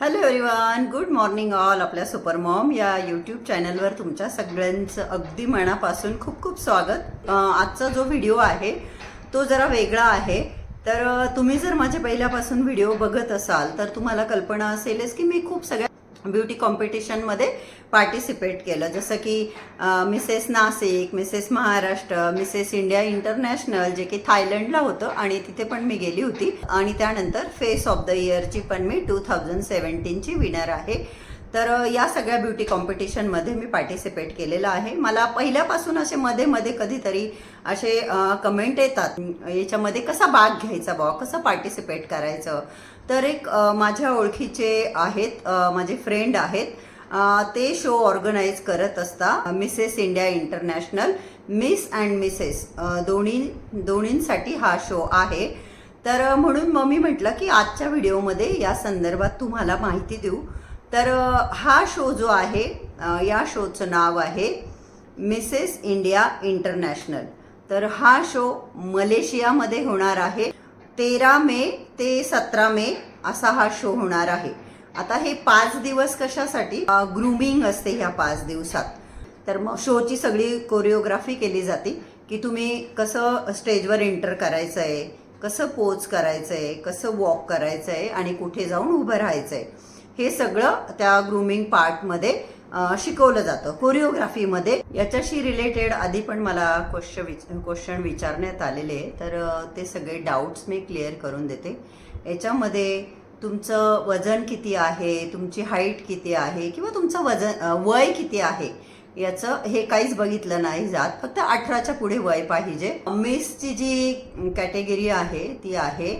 Hello everyone good morning all आपल्या super mom या YouTube चॅनलवर तुमच्या सगळ्यांचं अगदी मनापासून खूप खूप स्वागत. आजचा जो व्हिडिओ आहे तो जरा वेगळा आहे. तर तुम्ही जर माझे पहिल्यापासून व्हिडिओ बघत असाल तर तुम्हाला कल्पना असेलच की मी खूप सगळ्या ब्युटी कॉम्पिटिशनमध्ये पार्टिसिपेट केलं. जसं की Mrs Nashik Mrs Maharashtra Mrs India international जे की थायलंडला होतं आणि तिथे पण मी गेली होती. आणि त्यानंतर फेस ऑफ द इयरची पण मी टू थाउजंड सेवन्टीनची विनर आहे. तर या सगळ्या ब्युटी कॉम्पिटिशनमध्ये मी पार्टिसिपेट केलेलं आहे. मला पहिल्यापासून असे मध्ये मध्ये कधीतरी असे कमेंट येतात. याच्यामध्ये कसा भाग घ्यायचा बा कसं पार्टिसिपेट करायचं? तर एक माझ्या ओळखीचे आहेत माझे फ्रेंड आहेत. ते शो ऑर्गनाईज करत असता Mrs India international Miss and Mrs दोन्ही दोन्हींसाठी हा शो आहे. तर म्हणून मग मी म्हटलं की आजच्या व्हिडिओमध्ये या संदर्भात तुम्हाला माहिती देऊ. तर हा शो जो आहे या शोचं नाव आहे मिसेस इंडिया इंटरनॅशनल. तर हा शो मलेशियामध्ये होणार आहे. तेरा मे ते सतरा मे असा हा शो होणार आहे. आता हे पाच दिवस कशासाठी? ग्रुमिंग असते ह्या पाच दिवसात. तर मग शोची सगळी कोरिओग्राफी केली जाते की तुम्ही कसं स्टेजवर एंटर करायचं आहे कसं पोच करायचं आहे कसं वॉक करायचं आहे आणि कुठे जाऊन उभं राहायचं आहे हे सगळं त्या ग्रुमिंग पार्टमध्ये शिकवलं जातं. कोरिओग्राफीमध्ये याच्याशी रिलेटेड आधी पण मला क्वेश्चन विच क्वेश्चन विचारण्यात आलेले तर ते सगळे डाऊट्स मी क्लिअर करून देते. याच्यामध्ये तुमचं वजन किती आहे? तुमची हाईट किती आहे? किंवा तुमचं वजन वय किती आहे? याचं हे काहीच बघितलं नाही जात. फक्त अठराच्या पुढे वय पाहिजे. मिसची जी कॅटेगरी आहे ती आहे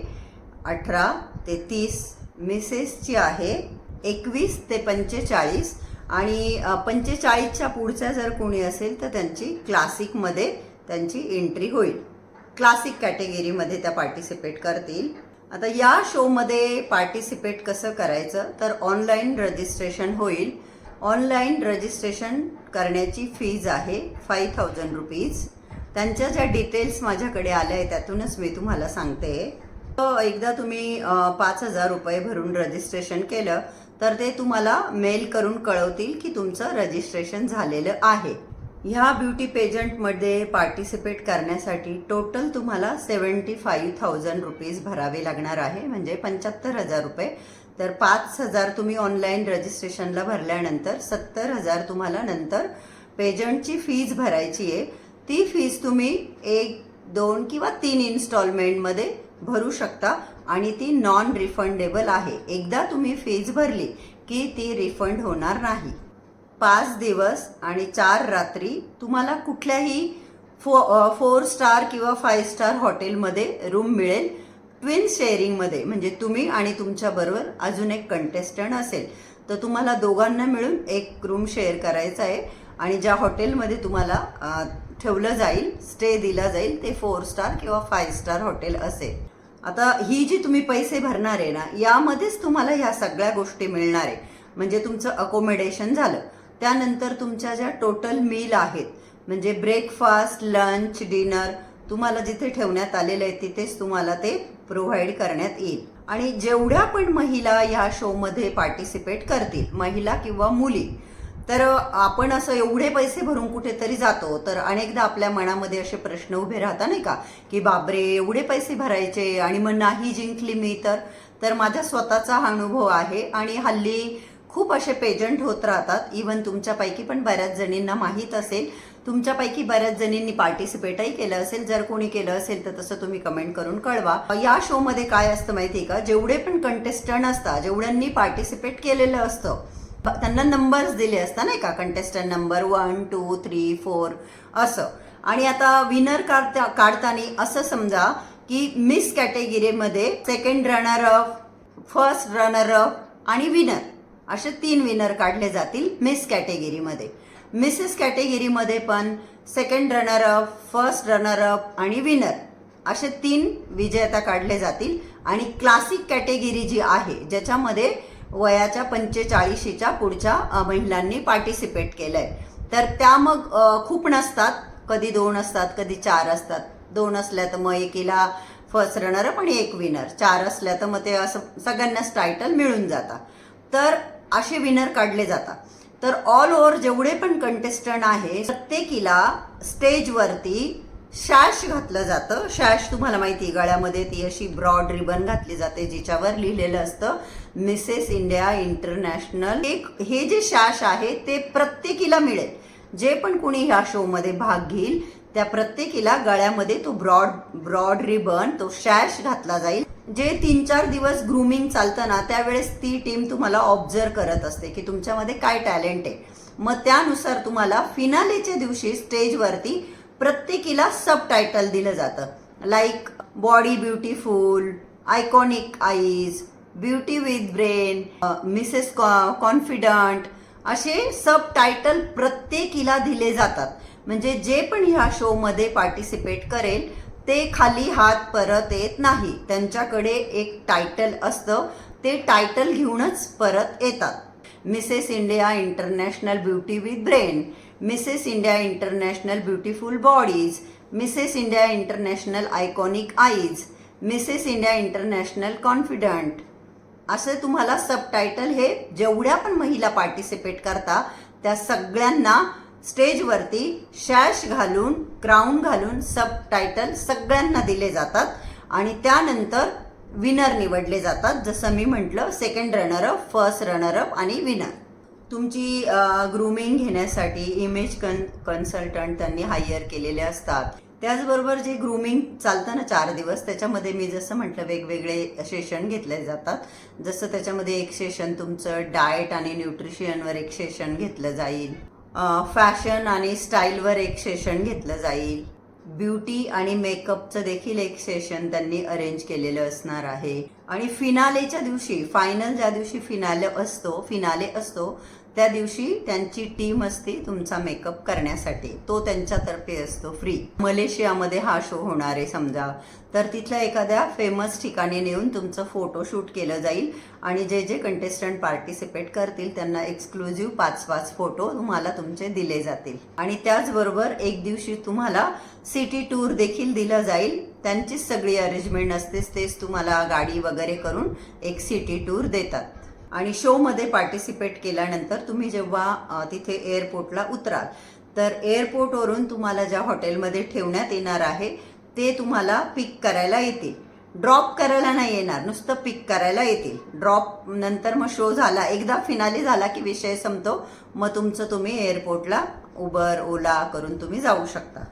अठरा ते तीस. मिसेसची आहे एकवीस ते पंचेचाळीस. आणि पंचेचाळीसच्या पुढच्या जर कोणी असेल तर त्यांची क्लासिकमध्ये त्यांची एंट्री होईल. क्लासिक कॅटेगरीमध्ये त्या पार्टिसिपेट करतील. आता या शोमध्ये पार्टिसिपेट कसं करायचं? तर ऑनलाईन रजिस्ट्रेशन होईल. ऑनलाईन रजिस्ट्रेशन करण्याची फीज आहे फाईव्ह थाउजंड रुपीज. त्यांच्या ज्या डिटेल्स माझ्याकडे आल्या आहेत त्यातूनच मी तुम्हाला सांगते. एकदा तुम्ही पाच हजार रुपये भरून रजिस्ट्रेशन केलं तर ते तुम्हाला मेल करून कळवतील की तुमचं रजिस्ट्रेशन झालेलं आहे. ह्या ब्युटी पेजंटमध्ये पार्टिसिपेट करण्यासाठी टोटल तुम्हाला सेवन्टी फाईव्ह थाउजंड रुपीज भरावे लागणार आहे म्हणजे पंच्याहत्तर हजार रुपये. तर पाच हजार तुम्ही ऑनलाईन रजिस्ट्रेशनला भरल्यानंतर सत्तर हजार तुम्हाला नंतर पेजंटची फीज भरायची आहे. ती फीज तुम्ही एक दोन किंवा तीन इन्स्टॉलमेंटमध्ये भरू शकता आणि ती नॉन रिफंडेबल आहे. एकदा तुम्ही फीज भरली की ती रिफंड होणार नाही. पाच दिवस आणि चार रात्री तुम्हाला कुठल्याही फो फोर स्टार किंवा फाईव्ह स्टार हॉटेलमध्ये रूम मिळेल. ट्विन शेअरिंगमध्ये म्हणजे तुम्ही आणि तुमच्याबरोबर अजून एक कंटेस्टंट असेल. तर तुम्हाला दोघांना मिळून एक रूम शेअर करायचा आहे आणि ज्या हॉटेलमध्ये तुम्हाला ठेवलं जाईल स्टे दिला जाईल ते फोर स्टार किंवा फाईव्ह स्टार हॉटेल असेल. आता ही जी तुम्ही पैसे भरणार आहे ना यामध्येच तुम्हाला ह्या सगळ्या गोष्टी मिळणार आहे. म्हणजे तुमचं अकोमोडेशन झालं. त्यानंतर तुमच्या ज्या टोटल मील आहेत म्हणजे ब्रेकफास्ट लंच डिनर तुम्हाला जिथे ठेवण्यात आलेलं आहे तिथेच तुम्हाला ते प्रोव्हाइड करण्यात येईल. आणि जेवढ्या पण महिला ह्या शोमध्ये पार्टिसिपेट करतील महिला किंवा मुली तर आपण असं एवढे पैसे भरून कुठेतरी जातो तर अनेकदा आपल्या मनामध्ये असे प्रश्न उभे राहतात नाही का? की बापरे एवढे पैसे भरायचे आणि मग नाही जिंकली मी तर? तर माझा स्वतःचा हा अनुभव आहे आणि हल्ली खूप असे पेजंट होत राहतात. इवन तुमच्यापैकी पण बऱ्याच जणींना माहीत असेल. तुमच्यापैकी बऱ्याच जणींनी पार्टिसिपेटही केलं असेल. जर कोणी केलं असेल तर तसं तुम्ही कमेंट करून कळवा. या शोमध्ये काय असतं माहिती आहे का? जेवढे पण कंटेस्टंट असतात जेवढ्यांनी पार्टिसिपेट केलेलं असतं त्यांना नंबर्स दिले असतात नाही का? Contestant number one two three four असं. आणि आता विनर काढता काढताना असं समजा की मिस कॅटेगरीमध्ये second runner up first runner up आणि विनर असे तीन विनर काढले जातील मिस कॅटेगरीमध्ये मिसेस कॅटेगरीमध्ये पण second runner up first runner up आणि विनर असे तीन विजेता काढले जातील. आणि क्लासिक कॅटेगरी जी आहे ज्याच्यामध्ये वयाच्या पंचेचाळीशीच्या पुढच्या महिलांनी पार्टिसिपेट केलंय. तर त्या मग खूप नसतात. कधी दोन असतात कधी चार असतात. दोन असल्या तर मग एकीला फर्स्ट रनर पण एक विनर चार असल्या तर मग ते असं सगळ्यांनाच टायटल मिळून जातात. तर असे विनर काढले जातात. तर ऑल ओव्हर जेवढे पण कंटेस्टंट आहे प्रत्येकीला स्टेजवरती शॅश घातलं जातं. शॅश तुम्हाला माहिती आहे, गळ्यामध्ये ती अशी ब्रॉड रिबन घातली जाते जिच्यावर लिहिलेलं असतं. Mrs India international. एक हे जे शॅश आहे ते प्रत्येकीला मिळेल. जे पण कुणी ह्या शोमध्ये भाग घेईल त्या प्रत्येकीला गळ्यामध्ये तो ब्रॉड ब्रॉड रिबन तो शॅश घातला जाईल. जे तीन चार दिवस ग्रुमिंग चालतं ना त्यावेळेस ती टीम तुम्हाला ऑब्झर्व करत असते की तुमच्यामध्ये काय टॅलेंट आहे. मग त्यानुसार तुम्हाला फिनालेच्या दिवशी स्टेजवरती प्रत्येकीला सब टायटल दिलं जातं. Like body beautiful iconic eyes beauty with brain Mrs confident असे सब टायटल प्रत्येकीला दिले जातात. म्हणजे जे पण ह्या शोमध्ये पार्टिसिपेट करेल ते खाली हात परत येत नाही. त्यांच्याकडे एक टायटल असतं. ते टायटल घेऊनच परत येतात. Mrs India international beauty with brain Mrs India international beautiful bodies Mrs India international iconic eyes Mrs India international confident. असे तुम्हाला सबटायटल हे जेवढ्या पण महिला पार्टिसिपेट करता त्या सगळ्यांना स्टेजवरती शॅश घालून क्राऊन घालून सबटायटल सगळ्यांना दिले जातात. आणि त्यानंतर विनर निवडले जातात. जसं मी म्हटलं second runner up first runner up आणि विनर तुमची ग्रुमिंग घेण्यासाठी इमेज कन कन्सल्टंट त्यांनी हायर केलेले असतात. त्याचबरोबर जे ग्रुमिंग चालतं ना चार दिवस त्याच्यामध्ये मी जसं म्हटलं वेगवेगळे सेशन घेतले जातात. जसं त्याच्यामध्ये एक सेशन तुमचं डाएट आणि न्यूट्रिशनवर एक सेशन घेतलं जाईल. फॅशन आणि स्टाईलवर एक सेशन घेतलं जाईल. ब्युटी आणि मेकअपचं देखील एक सेशन त्यांनी अरेंज केलेलं असणार आहे. आणि फिनालेच्या दिवशी फायनल ज्या दिवशी फिनाले असतो फिनाले असतो त्या दिवशी त्यांची टीम असते तुमचा मेकअप करण्यासाठी. तो त्यांच्यातर्फे असतो फ्री मलेशियामध्ये हा शो होणार आहे समजा. तर तिथल्या एखाद्या फेमस ठिकाणी नेऊन तुमचं फोटोशूट केलं जाईल आणि जे जे कंटेस्टंट पार्टिसिपेट करतील त्यांना एक्सक्लुझिव्ह पाच पाच फोटो तुम्हाला तुमचे दिले जातील. आणि त्याचबरोबर एक दिवशी तुम्हाला सिटी टूर देखील दिलं जाईल. त्यांचीच सगळी अरेंजमेंट असतेच तेच तुम्हाला गाडी वगैरे करून एक सिटी टूर देतात. आणि शोमध्ये पार्टिसिपेट केल्यानंतर तुम्ही जेव्हा तिथे एअरपोर्टला उतराल तर एअरपोर्टवरून तुम्हाला ज्या हॉटेलमध्ये ठेवण्यात येणार आहे ते तुम्हाला पिक करायला येतील. ड्रॉप करायला नाही येणार नुसतं पिक करायला येतील. ड्रॉप नंतर मग शो झाला एकदा फिनाली झाला की विषय संपतो मग तुमचं तुम्ही एअरपोर्टला उबर ओला करून तुम्ही जाऊ शकता.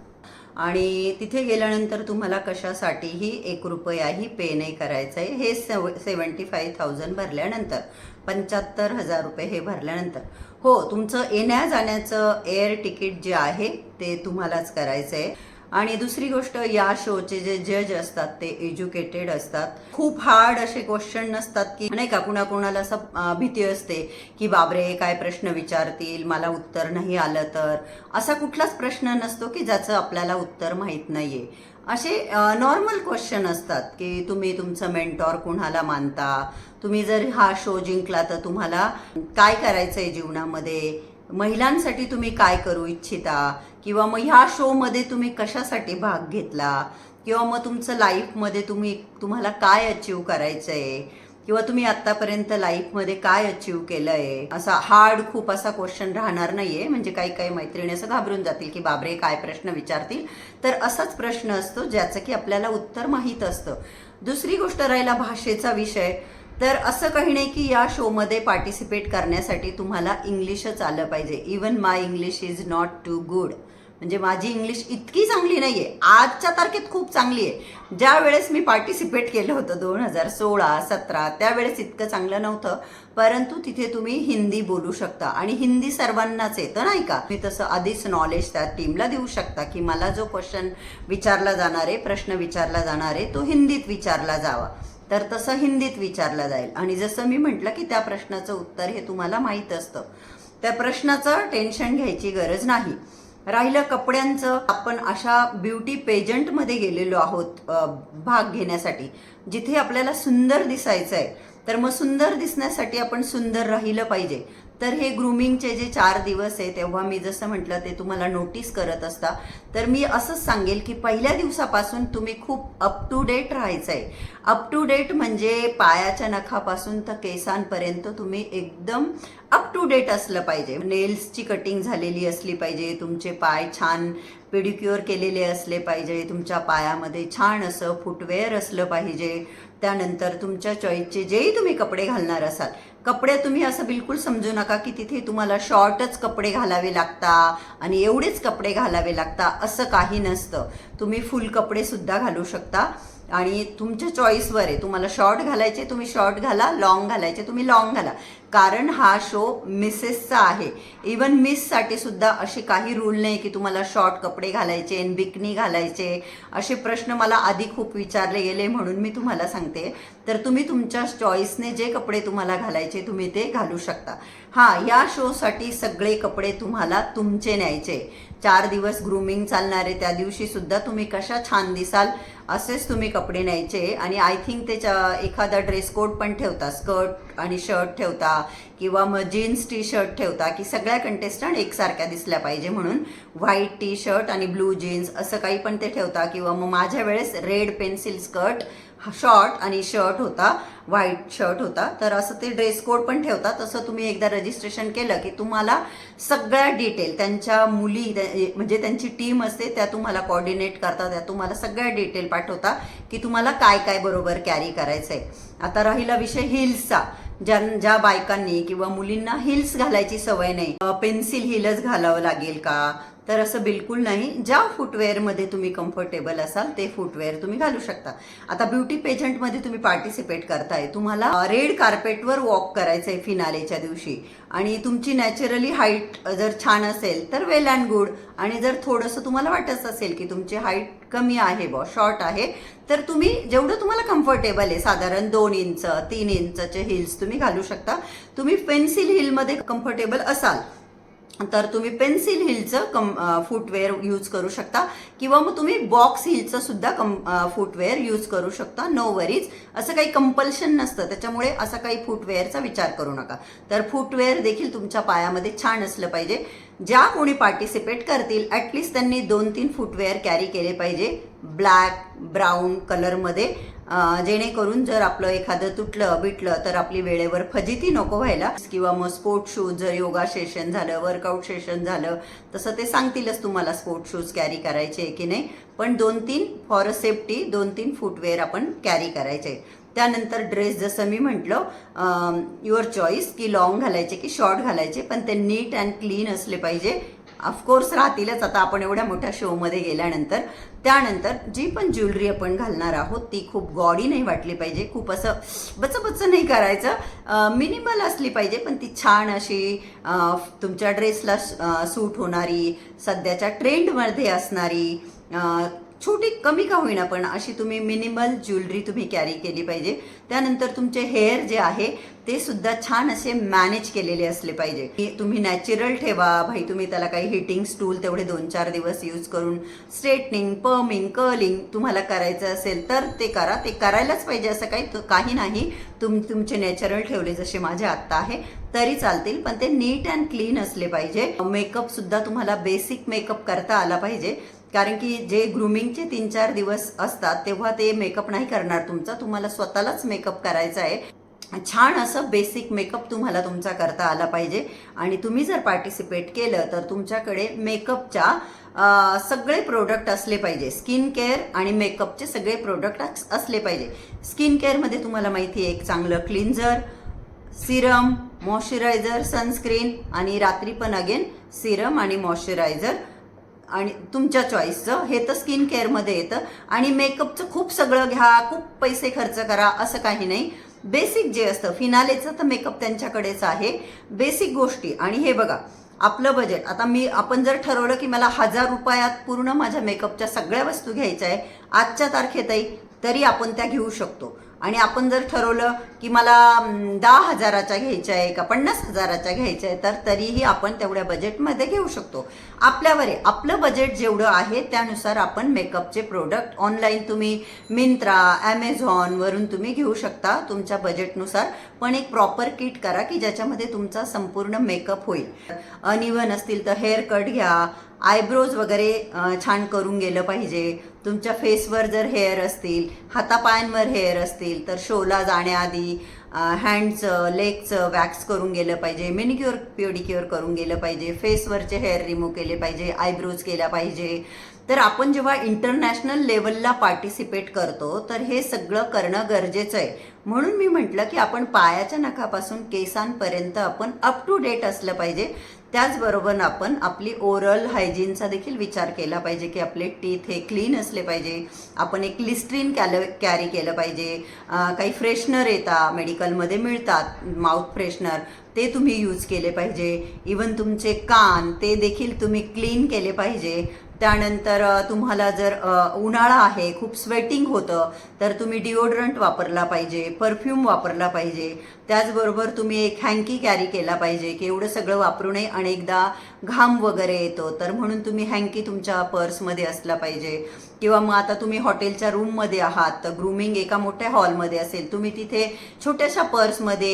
आणि तिथे गेल्यानंतर तुम्हाला कशासाठीही एक रुपयाही पे नाही करायचं आहे हे सेव सेवन्टी फाईव्ह थाउजंड भरल्यानंतर. पंच्याहत्तर हजार रुपये हे भरल्यानंतर. हो तुमचं येण्या जाण्याचं एअर तिकीट जे आहे ते तुम्हालाच करायचं आहे आणि दुसरी गोष्ट या शोचे जे जज असतात ते एज्युकेटेड असतात. खूप हार्ड असे क्वेश्चन नसतात की नाही का कुणाकुणाला असं भीती असते की बाबरे काय प्रश्न विचारतील? मला उत्तर नाही आलं तर. असा कुठलाच प्रश्न नसतो की ज्याचं आपल्याला उत्तर माहीत नाहीये. असे नॉर्मल क्वेश्चन असतात की तुम्ही तुमचं मेंटॉर कुणाला मानता? तुम्ही जर हा शो जिंकला तर तुम्हाला काय करायचं आहे जीवनामध्ये? महिलांसाठी तुम्ही काय करू इच्छिता? किंवा मग ह्या शोमध्ये तुम्ही कशासाठी भाग घेतला? किंवा मग तुमचं लाईफमध्ये तुम्ही तुम्हाला काय अचीव करायचं आहे किंवा तुम्ही आत्तापर्यंत लाईफमध्ये काय अचीव केलं आहे असा हार्ड खूप असा क्वेश्चन राहणार नाहीये. म्हणजे काही काही मैत्रिणी असं घाबरून जातील की बाबरे काय प्रश्न विचारतील? तर असाच प्रश्न असतो ज्याचं की आपल्याला उत्तर माहीत असतं. दुसरी गोष्ट राहिला भाषेचा विषय. तर असं काही नाही की या शोमध्ये पार्टिसिपेट करण्यासाठी तुम्हाला इंग्लिशच आलं पाहिजे. Even my English is not too good म्हणजे माझी इंग्लिश इतकी चांगली नाही आहे आजच्या तारखेत खूप चांगली आहे. ज्या वेळेस मी पार्टिसिपेट केलं होतं दोन हजार सोळा सतरा त्यावेळेस इतकं चांगलं नव्हतं. परंतु तिथे तुम्ही हिंदी बोलू शकता. आणि हिंदी सर्वांनाच येतं नाही का? मी तसं आधीच नॉलेज त्या टीमला देऊ शकता की मला जो क्वेश्चन विचारला जाणार आहे प्रश्न विचारला जाणार आहे तो हिंदीत विचारला जावा. तर तसं हिंदीत विचारलं जाईल. आणि जसं मी म्हटलं की त्या प्रश्नाचं उत्तर हे तुम्हाला माहीत असतं. त्या प्रश्नाचं टेन्शन घ्यायची गरज नाही. राहिलं कपड्यांचं आपण अशा ब्युटी पेजंटमध्ये गेलेलो आहोत भाग घेण्यासाठी जिथे आपल्याला सुंदर दिसायचं आहे तर मग सुंदर दिसण्यासाठी आपण सुंदर राहिलं पाहिजे. तर हे ग्रुमिंगचे जे चार दिवस आहे तेव्हा मी जसं म्हटलं ते तुम्हाला नोटीस करत असता. तर मी असंच सांगेल की पहिल्या दिवसापासून तुम्ही खूप अप टू डेट राहायचं आहे अप टू डेट म्हणजे पायाच्या नखापासून तर केसांपर्यंत तुम्ही एकदम अप टू डेट असलं पाहिजे. नेल्सची कटिंग झालेली असली पाहिजे तुमचे पाय छान पेडिक्युअर केलेले असले पाहिजे तुमच्या पायामध्ये छान असं फुटवेअर असलं पाहिजे. त्यानंतर तुमच्या चॉईसचे जेही तुम्ही कपडे घालणार असाल कपडे तुम्ही असं बिलकुल समजू नका की तिथे तुम्हाला शॉर्टच कपडे घालावे लागता आणि एवढेच कपडे घालावे लागता असं काही नसतं. तुम्ही फुल कपडेसुद्धा घालू शकता. आणि तुमच्या चॉईसवर आहे तुम्हाला शॉर्ट घालायचे तुम्ही शॉर्ट घाला लॉंग घालायचे तुम्ही लॉंग घाला. कारण हा शो मिसेसचा आहे. इवन मिससाठी सुद्धा असे काही रूल नाही की तुम्हाला शॉर्ट कपडे घालायचे बिकनी घालायचे. असे प्रश्न मला आधी खूप विचारले गेले म्हणून मी तुम्हाला सांगते. तर तुम्ही तुमच्या चॉईसने जे कपडे तुम्हाला घालायचे तुम्ही ते घालू शकता. हां या शोसाठी सगळे कपडे तुम्हाला तुमचे न्यायचे. चार दिवस ग्रूमिंग चालणार आहे त्या दिवशी सुद्धा तुम्ही कशा छान दिसाल असेच तुम्ही कपडे न्यायचे. आणि आय थिंक त्याच्या एखादा ड्रेस कोड पण ठेवता स्कर्ट आणि शर्ट ठेवता किंवा मग जीन्स टी शर्ट ठेवता की सगळ्या कंटेस्टंट एकसारख्या दिसल्या पाहिजे म्हणून व्हाईट टी शर्ट आणि ब्लू जीन्स असं काही पण ते ठेवता. किंवा मग माझ्या वेळेस रेड पेन्सिल स्कर्ट शॉर्ट आणि शर्ट होता व्हाईट शर्ट होता. तर असं ते ड्रेस कोड पण ठेवता तसं तुम्ही एकदा रजिस्ट्रेशन केलं की तुम्हाला सगळ्या डिटेल त्यांच्या मुली म्हणजे त्यांची टीम असते त्या तुम्हाला कॉर्डिनेट करतात त्या तुम्हाला सगळ्या डिटेल पाठवता की तुम्हाला काय काय बरोबर कॅरी करायचं आहे आता राहिला विषय हिल्सचा ज्या ज्या बायकांनी किंवा मुलींना हिल्स घालायची सवय नाही पेन्सिल हिलच घालावं लागेल का? तर असं बिलकुल नाही. ज्या फुटवेअरमध्ये तुम्ही कम्फर्टेबल असाल ते फुटवेअर तुम्ही घालू शकता. आता ब्युटी पेजंटमध्ये तुम्ही पार्टिसिपेट करताय. तुम्हाला रेड कार्पेटवर वॉक करायचं आहे फिनालेच्या दिवशी. आणि तुमची नॅचरली हाईट जर छान असेल तर वेल अँड गुड आणि जर थोडंसं तुम्हाला वाटत असेल की तुमची हाईट कमी आहे बॉ शॉर्ट आहे. तर तुम्ही जेवढं तुम्हाला कम्फर्टेबल आहे साधारण दोन इंच तीन इंचचे हिल्स तुम्ही घालू शकता. तुम्ही पेन्सिल हिलमध्ये कम्फर्टेबल असाल तर तुम्ही पेन्सिल हिलचं कम फुटवेअर यूज करू शकता. किंवा मग तुम्ही बॉक्स हिलचं सुद्धा कम फुटवेअर यूज करू शकता. नो वरीज असं काही कंपल्शन नसतं. त्याच्यामुळे असा काही फुटवेअरचा विचार करू नका. तर फुटवेअर देखील तुमच्या पायामध्ये छान असलं पाहिजे. ज्या कोणी पार्टिसिपेट करतील ॲटलिस्ट त्यांनी दोन तीन फुटवेअर कॅरी केले पाहिजे. ब्लॅक ब्राऊन कलरमध्ये जेणेकरून जर आपलं एखादं तुटलं बिटलं तर आपली वेळेवर फजिती नको व्हायला. किंवा मग स्पोर्ट शूज जर योगा सेशन झालं वर्कआउट सेशन झालं तसं ते सांगतीलच तुम्हाला स्पोर्ट शूज कॅरी करायचे की नाही. पण दोन तीन फॉर अ सेफ्टी दोन तीन फुटवेअर आपण कॅरी करायचे त्यानंतर ड्रेस जसं मी म्हटलं युअर चॉईस की लॉंग घालायचे की शॉर्ट घालायचे पण ते नीट अँड क्लीन असले पाहिजे. ऑफकोर्स राहतीलच. आता आपण एवढ्या मोठ्या शोमध्ये गेल्यानंतर त्यानंतर जी पण ज्वेलरी आपण घालणार आहोत ती खूप गॉडी नाही वाटली पाहिजे. खूप असं बचबच नाही करायचं. मिनिमल असली पाहिजे पण ती छान अशी तुमच्या ड्रेसला सूट होणारी सध्याच्या ट्रेंडमध्ये असणारी छोटी कमी का होईना पण अशी तुम्ही मिनिमल ज्वेलरी तुम्ही कॅरी केली पाहिजे. त्यानंतर तुमचे हेअर जे आहे ते सुद्धा छान असे मॅनेज केलेले असले पाहिजे. की तुम्ही नॅचरल ठेवा भाई तुम्ही त्याला काही हिटिंग स्टूल तेवढे दोन चार दिवस यूज करून स्ट्रेटनिंग पर्मिंग कर्लिंग तुम्हाला करायचं असेल तर ते करा. ते करायलाच पाहिजे असं काही काही नाही. तुम तुमचे नॅचरल ठेवले जसे माझे आत्ता आहे तरी चालतील पण ते नीट अँड क्लीन असले पाहिजे. मेकअप सुद्धा तुम्हाला बेसिक मेकअप करता आला पाहिजे. कारण की जे ग्रुमिंगचे तीन चार दिवस असतात तेव्हा ते मेकअप नाही करणार तुमचा. तुम्हाला स्वतःलाच मेकअप करायचा आहे. छान असं बेसिक मेकअप तुम्हाला तुमचा करता आला पाहिजे. आणि तुम्ही जर पार्टिसिपेट केलं तर तुमच्याकडे मेकअपच्या सगळे प्रोडक्ट असले पाहिजे. स्किन केअर आणि मेकअपचे सगळे प्रोडक्ट असले पाहिजे. स्किन केअरमध्ये तुम्हाला माहिती आहे एक चांगलं क्लिन्झर सिरम मॉइश्चरायझर सनस्क्रीन आणि रात्री पण अगेन सिरम आणि मॉइश्चरायझर आणि तुमच्या चॉईसचं हे तर स्किन केअरमध्ये येतं. आणि मेकअपचं खूप सगळं घ्या खूप पैसे खर्च करा असं काही नाही. बेसिक जे असतं फिनालेचं तर मेकअप त्यांच्याकडेच आहे. बेसिक गोष्टी. आणि हे बघा आपलं बजेट आता मी आपण जर ठरवलं की मला हजार रुपयात पूर्ण माझ्या मेकअपच्या सगळ्या वस्तू घ्यायच्या आहे आजच्या तारखेतही तरी आपण त्या घेऊ शकतो. आणि आपण जर ठरवलं की मला दहा हजाराच्या घ्यायचा आहे का पन्नास हजाराच्या घ्यायचा आहे तर तरीही आपण तेवढ्या बजेटमध्ये घेऊ शकतो. आपल्यावर आहे आपलं बजेट जेवढं आहे त्यानुसार आपण मेकअपचे प्रोडक्ट ऑनलाईन तुम्ही मिंत्रा ॲमेझॉनवरून तुम्ही घेऊ शकता. तुमच्या बजेटनुसार पण एक प्रॉपर किट करा की ज्याच्यामध्ये तुमचा संपूर्ण मेकअप होईल. अनइवन असतील तर हेअर कट घ्या आयब्रोज वगैरे छान करून गेलं पाहिजे. तुमच्या फेसवर जर हेअर असतील हातापायांवर हेअर असतील तर शोला जाण्याआधी हँडचं लेगचं वॅक्स करून गेलं पाहिजे मेनिक्युअर प्युडिक्युअर करून गेलं पाहिजे फेसवरचे हेअर रिमूव्ह केले पाहिजे आयब्रोज केल्या पाहिजे. तर आपण जेव्हा इंटरनॅशनल लेवलला पार्टिसिपेट करतो तर हे सगळं करणं गरजेचं आहे. म्हणून मी म्हटलं की आपण पायाच्या नखापासून केसांपर्यंत आपण अप टू डेट असलं पाहिजे. त्याचबरोबर आपण आपली ओरल हायजीनचा देखील विचार केला पाहिजे की आपले टीथ हे क्लीन असले पाहिजे. आपण एक लिस्ट्रीन कॅल कॅरी केलं पाहिजे. काही फ्रेशनर येतात मेडिकलमध्ये मिळतात माउथ फ्रेशनर ते तुम्ही यूज केले पाहिजे. इवन तुमचे कान ते देखील तुम्ही क्लीन केले पाहिजे. त्यानंतर तुम्हाला जर उन्हाळा आहे खूप स्वेटिंग होतं तर तुम्ही डिओड्रंट वापरला पाहिजे परफ्यूम वापरला पाहिजे. त्याचबरोबर तुम्ही एक हँकी कॅरी केला पाहिजे की एवढं सगळं वापरूनही अनेकदा घाम वगैरे येतो तर म्हणून तुम्ही हँकी तुमच्या पर्समध्ये असला पाहिजे. किंवा मग आता तुम्ही हॉटेलच्या रूममध्ये आहात तर ग्रूमिंग एका मोठ्या हॉलमध्ये असेल तुम्ही तिथे छोट्याशा पर्समध्ये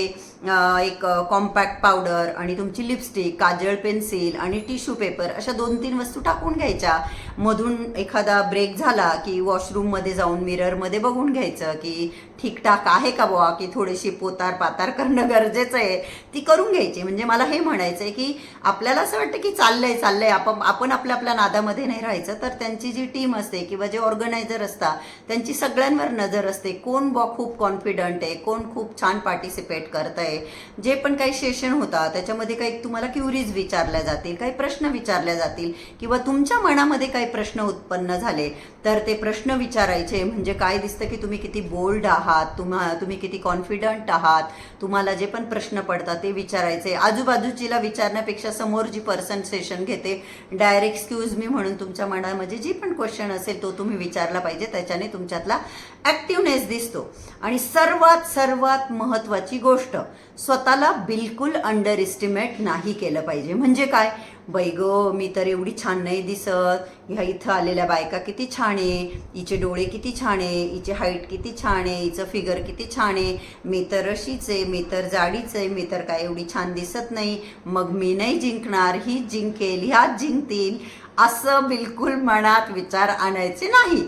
एक कॉम्पॅक्ट पावडर आणि तुमची लिपस्टिक काजळ पेन्सिल आणि टिश्यू पेपर अशा दोन तीन वस्तू टाकून घ्यायच्या. मधून एखादा ब्रेक झाला की वॉशरूममध्ये जाऊन मिररमध्ये बघून घ्यायचं की ठीकठाक आहे का बुवा की थोडीशी पोतार पातार करणं गरजेचं आहे ती करून घ्यायची. म्हणजे मला हे म्हणायचं आहे की आपल्याला असं वाटतं की चाललंय चाललंय आपण आपण आपल्या आपल्या नादामध्ये नाही राहायचं तर त्यांची जी टीम असते की किंवा जे ऑर्गनायझर असतात त्यांची सगळ्यांवर नजर असते कोण बॉ खूप कॉन्फिडंट आहे कोण खूप छान पार्टिसिपेट करत आहे जे पण काही सेशन होता त्याच्यामध्ये काही तुम्हाला क्युरीज विचारल्या जातील काही प्रश्न विचारल्या जातील किंवा तुमच्या मनामध्ये काही प्रश्न उत्पन्न झाले तर ते प्रश्न विचारायचे म्हणजे काय दिसतं की तुम्ही किती बोल्ड आहात तुम्हा तुम्ही किती कॉन्फिडंट आहात तुम्हाला जे पण प्रश्न पडतात ते विचारायचे. आजूबाजूचीला विचारण्यापेक्षा समोर जी पर्सन सेशन घेते डायरेक्ट एक्सक्यूज मी म्हणून तुमच्या मनामध्ये जी पण क्वेश्चन असेल तो तुम्ही विचारला पाहिजे त्याच्याने तुमच्यातला ॲक्टिवनेस दिसतो. आणि सर्वात सर्वात महत्त्वाची गोष्ट स्वतःला बिलकुल अंडर एस्टिमेट नाही केलं पाहिजे. म्हणजे काय? बाई गं मी तर एवढी छान नाही दिसत. ह्या इथं आलेल्या बायका किती छान आहे. हिचे डोळे किती छान आहे. हिची हाईट किती छान आहे. हिचं फिगर किती छान आहे. मी तर अशीच आहे. मी तर जाडीच आहे. मी तर काय एवढी छान दिसत नाही. मग मी नाही जिंकणार. ही जिंकेल ह्याच जिंकतील. असं बिलकुल मनात विचार आणायचे नाही.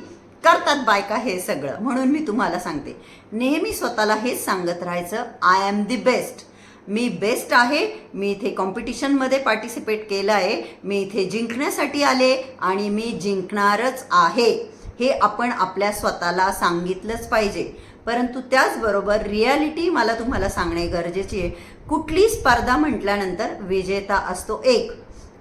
करतात बायका हे सगळं. म्हणून मी तुम्हाला सांगते. नेहमी स्वतःला हेच सांगत राहायचं. आय एम दी बेस्ट मी बेस्ट आहे मी इथे कॉम्पिटिशनमध्ये पार्टिसिपेट केलं आहे मी इथे जिंकण्यासाठी आले आणि मी जिंकणारच आहे. हे आपण आपल्या स्वतःला सांगितलंच पाहिजे. परंतु त्याचबरोबर रियालिटी मला तुम्हाला सांगणे गरजेची आहे. कुठली स्पर्धा म्हटल्यानंतर विजेता असतो एक.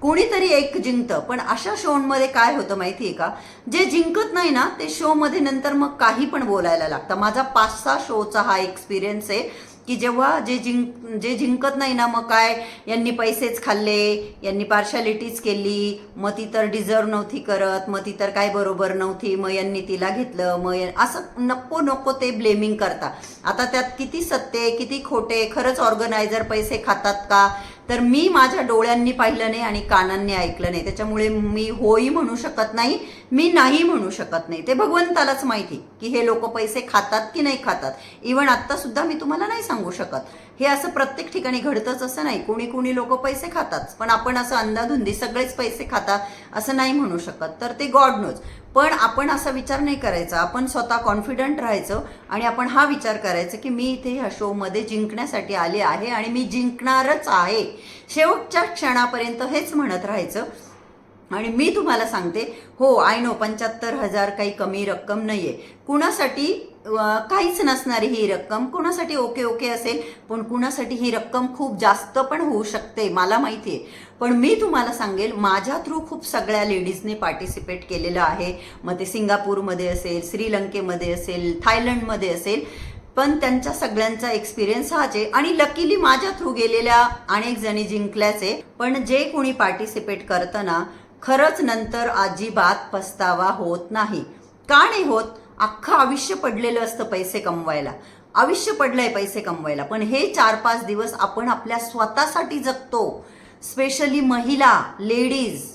कोणीतरी एक जिंकतं. पण अशा शोमध्ये काय होतं माहिती आहे का? जे जिंकत नाही ना ते शोमध्ये नंतर मग काही पण बोलायला लागतं. माझा पाच सहा शोचा हा एक्सपिरियन्स आहे. की जेव्हा जे जिंक जे जिंकत नाही ना मग काय? यांनी पैसेच खाल्ले यांनी पार्शॅलिटीच केली मग ती तर डिझर्व नव्हती करत मग ती तर काय बरोबर नव्हती मग यांनी तिला घेतलं मग असं नको नको ते ब्लेमिंग करता. आता त्यात किती सत्य आहे, किती खोटे खरंच ऑर्गनायझर पैसे खातात का? तर मी माझ्या डोळ्यांनी पाहिलं नाही आणि कानांनी ऐकलं नाही. त्याच्यामुळे मी होई म्हणू शकत नाही मी नाही म्हणू शकत नाही. ते भगवंतालाच माहिती की हे लोक पैसे खातात की नाही खातात. इवन आत्तासुद्धा मी तुम्हाला नाही सांगू शकत. हे असं प्रत्येक ठिकाणी घडतंच असं नाही. कोणी कोणी लोक पैसे खातात. पण आपण असं अंदाधुंदी सगळेच पैसे खातात असं नाही म्हणू शकत. तर ते गॉड नोज पण आपण असा विचार नाही करायचा. आपण स्वतः कॉन्फिडंट राहायचं आणि आपण हा विचार करायचा की मी इथे ह्या शोमध्ये जिंकण्यासाठी आले आहे आणि मी जिंकणारच आहे. शेवटच्या क्षणापर्यंत हेच म्हणत राहायचं. आणि मी तुम्हाला सांगते हो आय नो पंच्याहत्तर हजार काही कमी रक्कम नाही आहे कुणासाठी? काहीच नसणारी ही रक्कम. कुणासाठी ओके ओके असेल पण कुणासाठी ही रक्कम खूप जास्त पण होऊ शकते मला माहिती आहे. पण मी तुम्हाला सांगेल माझ्या थ्रू खूप सगळ्या लेडीजने पार्टिसिपेट केलेलं आहे. मग ते सिंगापूरमध्ये असेल श्रीलंकेमध्ये असेल थायलंडमध्ये असेल पण त्यांच्या सगळ्यांचा एक्सपिरियन्स हाच आहे. आणि लकीली माझ्या थ्रू गेलेल्या अनेक जणी जिंकल्याचे पण जे कोणी पार्टिसिपेट करताना खरंच नंतर अजिबात पस्तावा होत नाही. का नाही होत? अख्खं आयुष्य पडलेलं असतं पैसे कमवायला. आयुष्य पडलंय पैसे कमवायला. पण हे चार पाच दिवस आपण आपल्या स्वतःसाठी जगतो. स्पेशली महिला लेडीज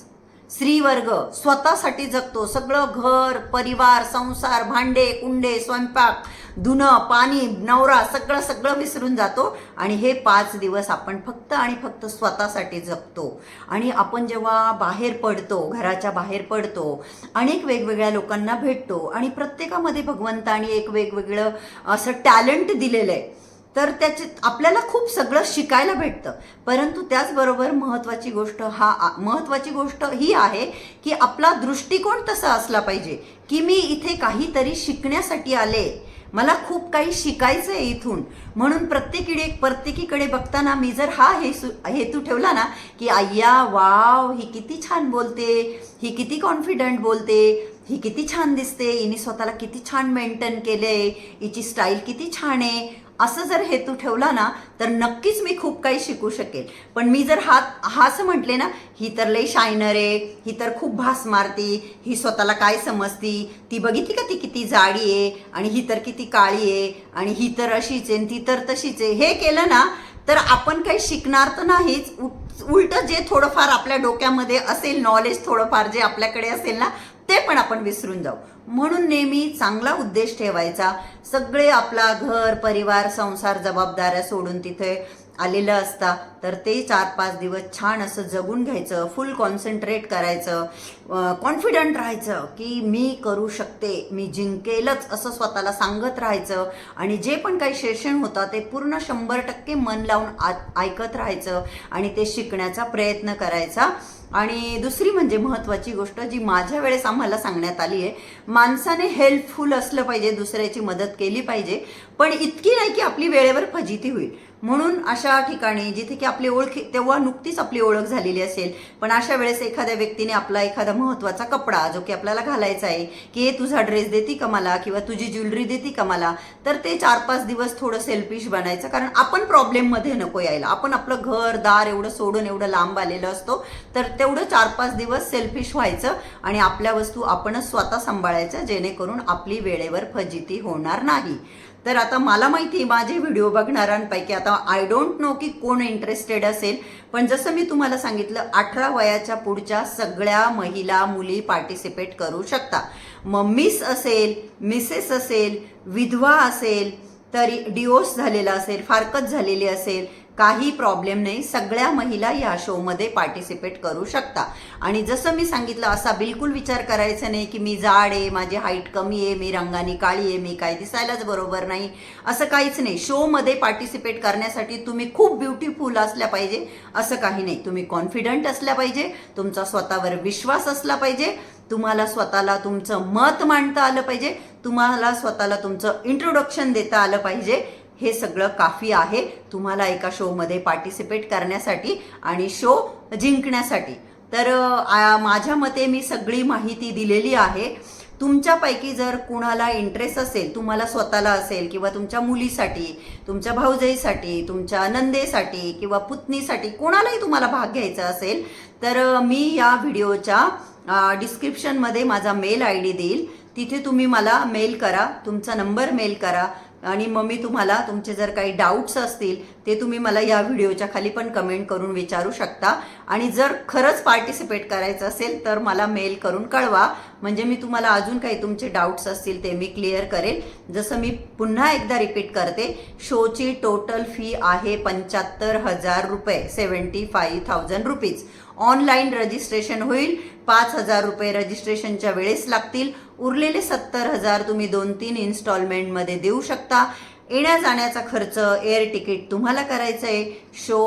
स्त्रीवर्ग स्वतःसाठी जगतो. सगळं घर परिवार संसार भांडे कुंडे स्वयंपाक धुणं पाणी नवरा सगळं सगळं विसरून जातो. आणि हे पाच दिवस आपण फक्त आणि फक्त स्वतःसाठी जगतो आणि आपण जेव्हा बाहेर पडतो घराच्या बाहेर पडतो अनेक वेगवेगळ्या लोकांना भेटतो आणि प्रत्येकामध्ये भगवंतानी एक वेगवेगळं असं टॅलेंट दिलेलं आहे तर त्याचे आपल्याला खूप सगळं शिकायला भेटतं. परंतु त्याचबरोबर महत्त्वाची गोष्ट हा महत्त्वाची गोष्ट ही आहे की आपला दृष्टिकोन तसा असला पाहिजे की मी इथे काहीतरी शिकण्यासाठी आले मला खूप काही शिकायचं आहे इथून. म्हणून प्रत्येकीकडे प्रत्येकीकडे बघताना मी जर हा हेसू हेतू ठेवला ना की अय्या वाव ही किती छान बोलते ही किती कॉन्फिडंट बोलते ही किती छान दिसते हिने स्वतःला किती छान मेंटेन केले हिची स्टाईल किती छान आहे असं जर हेतू ठेवला ना तर नक्कीच मी खूप काही शिकू शकेल. पण मी जर हात हाच म्हटले ना ही तर लई शायनर आहे ही तर खूप भास मारती ही स्वतःला काय समजती ती बघितली का ती किती जाडी आहे आणि ही तर किती काळी आहे आणि ही तर अशीच आहे ती तर तशीच आहे. हे केलं ना तर आपण काही शिकणार तर नाहीच. उलट जे थोडंफार आपल्या डोक्यामध्ये असेल नॉलेज थोडंफार जे आपल्याकडे असेल ना ते पण आपण विसरून जाऊ. म्हणून नेहमी चांगला उद्देश ठेवायचा. सगळे आपला घर परिवार संसार जबाबदाऱ्या सोडून तिथे आलेलं असता तर ते चार पाच दिवस छान असं जगून घ्यायचं फुल कॉन्सन्ट्रेट करायचं कॉन्फिडंट राहायचं की मी करू शकते मी जिंकेलच असं स्वतःला सांगत राहायचं. आणि जे पण काही सेशन होतं ते पूर्ण शंभर टक्के मन लावून आ- ऐकत राहायचं आणि ते शिकण्याचा प्रयत्न करायचा. आणि दुसरी म्हणजे महत्त्वाची गोष्ट जी माझ्या वेळेस आम्हाला सांगण्यात आली आहे माणसाने हेल्पफुल असलं पाहिजे दुसऱ्याची मदत केली पाहिजे पण इतकी नाही की आपली वेळेवर फजिती होईल. म्हणून अशा ठिकाणी जिथे की आपली ओळख तेव्हा नुकतीच आपली ओळख झालेली असेल पण अशा वेळेस एखाद्या व्यक्तीने आपला एखादा महत्त्वाचा कपडा जो की आपल्याला घालायचा आहे की हे तुझा ड्रेस देती का मला? किंवा तुझी ज्वेलरी देती का मला? तर ते चार पाच दिवस थोडं सेल्फिश बनायचं कारण आपण प्रॉब्लेममध्ये नको यायला. आपण आपलं घर दार एवढं सोडून एवढं लांब आलेलं असतो तर तेवढं चार पाच दिवस सेल्फिश व्हायचं आणि आपल्या वस्तू आपणच स्वतः सांभाळायचं जेणेकरून आपली वेळेवर फजिती होणार नाही. तर आता मला माहिती आहे माझे व्हिडिओ बघणाऱ्यांपैकी आता आय डोंट नो की कोण इंटरेस्टेड असेल. पण जसं मी तुम्हाला सांगितलं अठरा वयाच्या पुढच्या सगळ्या महिला मुली पार्टिसिपेट करू शकता मम्मीस असेल मिसेस असेल विधवा असेल तरी डिओस झालेला असेल फारकत झालेली असेल काही प्रॉब्लेम नाही. सगळ्या महिला या शोमध्ये पार्टिसिपेट करू शकता. आणि जसं मी सांगितलं असा बिलकुल विचार करायचा नाही की मी जाड आहे माझी हाईट कमी आहे मी रंगाने काळी आहे मी काय दिसायलाच बरोबर नाही. असं काहीच नाही. शोमध्ये पार्टिसिपेट करण्यासाठी तुम्ही खूप ब्युटिफुल असल्या पाहिजे. असं काही नाही. तुम्ही कॉन्फिडंट असल्या पाहिजे. तुमचा स्वतःवर विश्वास असला पाहिजे. तुम्हाला स्वतःला तुमचं मत मांडता आलं पाहिजे. तुम्हाला स्वतःला तुमचं इंट्रोडक्शन देता आलं पाहिजे. हे सगळं काफी आहे तुम्हाला एका शोमध्ये पार्टिसिपेट करण्यासाठी आणि शो जिंकण्यासाठी. तर माझ्या मते मी सगळी माहिती दिलेली आहे. तुमच्यापैकी जर कुणाला इंटरेस्ट असेल तुम्हाला स्वतःला असेल किंवा तुमच्या मुलीसाठी तुमच्या भाऊजाईसाठी तुमच्या नंदेसाठी किंवा पुतणीसाठी कोणालाही तुम्हाला भाग घ्यायचा असेल तर मी या व्हिडिओच्या डिस्क्रिप्शनमध्ये माझा मेल आय डी देईल. तिथे तुम्ही मला मेल करा. तुमचा नंबर मेल करा. आणि मग मी तुम्हाला तुमचे जर काही डाऊट्स असतील ते तुम्ही मला या व्हिडिओच्या खाली पण कमेंट करून विचारू शकता. आणि जर खरंच पार्टिसिपेट करायचं असेल तर मला मेल करून कळवा. म्हणजे मी तुम्हाला अजून काही तुमचे डाऊट्स असतील ते मी क्लिअर करेल. जसं मी पुन्हा एकदा रिपीट करते शोची टोटल फी आहे पंच्याहत्तर हजार रुपये seventy five thousand rupees online registration होईल. पाच हजार रुपये रजिस्ट्रेशनच्या वेळेस लागतील. उरलेले सत्तर हजार तुम्ही दोन तीन इन्स्टॉलमेंटमध्ये देऊ शकता. येण्या जाण्याचा खर्च एअर तिकीट तुम्हाला करायचं आहे शो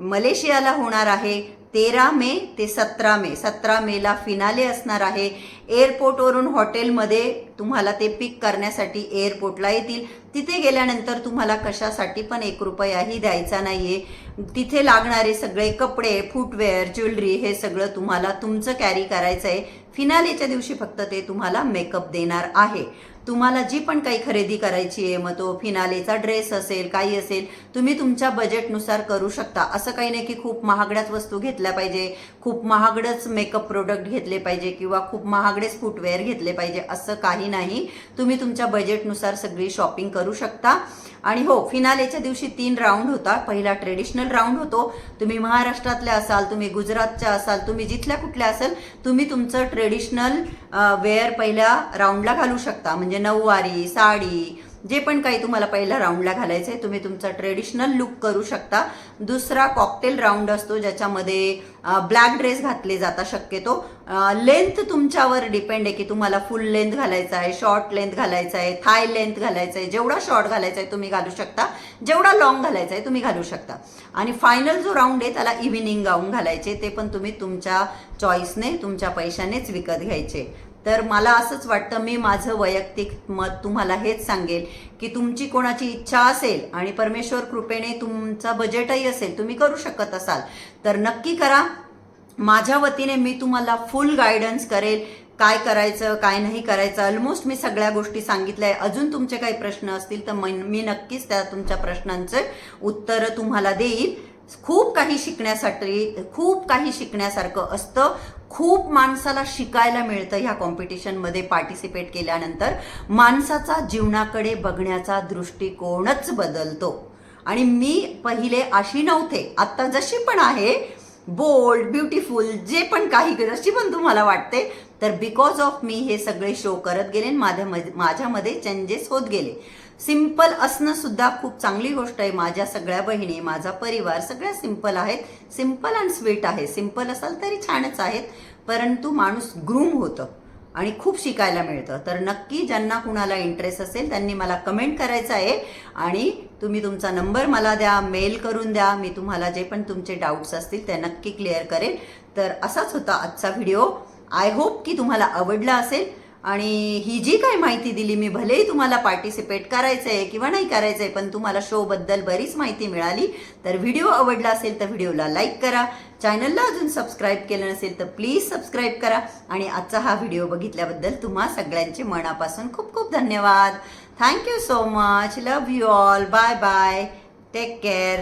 मलेशियाला होणार आहे. तेरा मे ते सतरा मे. सतरा मेला फिनाले असणार आहे. एअरपोर्टवरून हॉटेलमध्ये तुम्हाला ते पिक करण्यासाठी एअरपोर्टला येतील. तिथे गेल्यानंतर तुम्हाला कशासाठी पण एक रुपयाही द्यायचा नाही आहे तिथे लागणारे सगळे कपडे फुटवेअर ज्वेलरी हे सगळं तुम्हाला तुमचं कॅरी करायचं आहे फिनालेच्या दिवशी फक्त ते तुम्हाला मेकअप देणार आहे. तुम्हाला जी पण काही खरेदी करायची आहे मग तो फिनालेचा ड्रेस असेल काही असेल तुम्ही तुमच्या बजेटनुसार करू शकता. असं काही नाही की खूप महागड्याच वस्तू घेतल्या पाहिजे खूप महागडंच मेकअप प्रोडक्ट घेतले पाहिजे किंवा खूप महागडेच फुटवेअर घेतले पाहिजे असं काही नाही. तुम्ही तुमच्या बजेटनुसार सगळी शॉपिंग करू शकता. आणि हो फिनालेच्या दिवशी तीन राऊंड होता. पहिला ट्रेडिशनल राऊंड होतो. तुम्ही महाराष्ट्रातल्या असाल तुम्ही गुजरातच्या असाल तुम्ही जिथल्या कुठल्या असाल तुम्ही तुमचं ट्रेडिशनल वेअर पहिल्या राऊंडला घालू शकता. म्हणजे नऊवारी साडी जे पण काही तुम्हाला पहिल्या राऊंडला घालायचं आहे तुम्ही तुमचा ट्रेडिशनल लुक करू शकता. दुसरा कॉकटेल राऊंड असतो ज्याच्यामध्ये ब्लॅक ड्रेस घातले जाता शक्यतो. लेंथ तुमच्यावर डिपेंड आहे की तुम्हाला फुल लेंथ घालायचा आहे शॉर्ट लेंथ घालायचा आहे थाय लेंथ घालायचा आहे. जेवढा शॉर्ट घालायचा आहे तुम्ही घालू शकता. जेवढा लॉंग घालायचा आहे तुम्ही घालू शकता. आणि फायनल जो राऊंड आहे त्याला इव्हिनिंग गाऊन घालायचे. ते पण तुम्ही तुमच्या चॉईसने तुमच्या पैशानेच विकत घ्यायचे. तर मला असंच वाटतं मी माझं वैयक्तिक मत तुम्हाला हेच सांगेल की तुमची कोणाची इच्छा असेल आणि परमेश्वर कृपेने तुमचा बजेटही असेल तुम्ही करू शकत असाल. तर नक्की करा. माझ्या वतीने मी तुम्हाला फुल गायडन्स करेल. काय करायचं काय नाही करायचं. ऑलमोस्ट मी सगळ्या गोष्टी सांगितल्या. आहे अजून तुमचे काही प्रश्न असतील तर मी नक्कीच त्या तुमच्या प्रश्नांचे उत्तरं तुम्हाला देईल. खूप काही शिकण्यासाठी खूप काही शिकण्यासारखं असतं. खूप माणसाला शिकायला मिळतं ह्या कॉम्पिटिशनमध्ये पार्टिसिपेट केल्यानंतर. माणसाचा जीवनाकडे बघण्याचा दृष्टिकोनच बदलतो. आणि मी पहिले अशी नव्हते. आत्ता जशी पण आहे बोल्ड ब्युटिफुल जे पण काही जशी पण तुम्हाला वाटते तर बिकॉज ऑफ मी हे सगळे शो करत गेले आणि माझ्या माझ्यामध्ये चेंजेस होत गेले. सिंपल असणं सुद्धा खूप चांगली गोष्ट आहे. माझ्या सगळ्या बहिणी माझा परिवार सगळ्या सिंपल आहेत. सिंपल अँड स्वीट आहे. सिंपल असाल तरी छानच आहेत. परंतु माणूस ग्रूम होतं. आणि खूप शिकायला मिळतं. तर नक्की ज्यांना कुणाला इंटरेस्ट असेल त्यांनी मला कमेंट करायचं आहे. आणि तुम्ही तुमचा नंबर मला द्या मेल करून द्या. मी तुम्हाला जे पण तुमचे डाऊट्स असतील ते नक्की क्लिअर करेन तर असाच होता आजचा व्हिडिओ आय होप की तुम्हाला आवडला असेल. आणि ही जी काही माहिती दिली मी भलेही तुम्हाला पार्टिसिपेट करायचं आहे किंवा नाही करायचं आहे पण तुम्हाला शोबद्दल बरीच माहिती मिळाली. तर व्हिडिओ आवडला असेल तर व्हिडिओला लाईक करा. चॅनलला अजून सबस्क्राईब केलं नसेल तर प्लीज सबस्क्राईब करा. आणि आजचा हा व्हिडिओ बघितल्याबद्दल तुम्हा सगळ्यांचे मनापासून खूप खूप धन्यवाद. Thank you so much love you all bye bye take care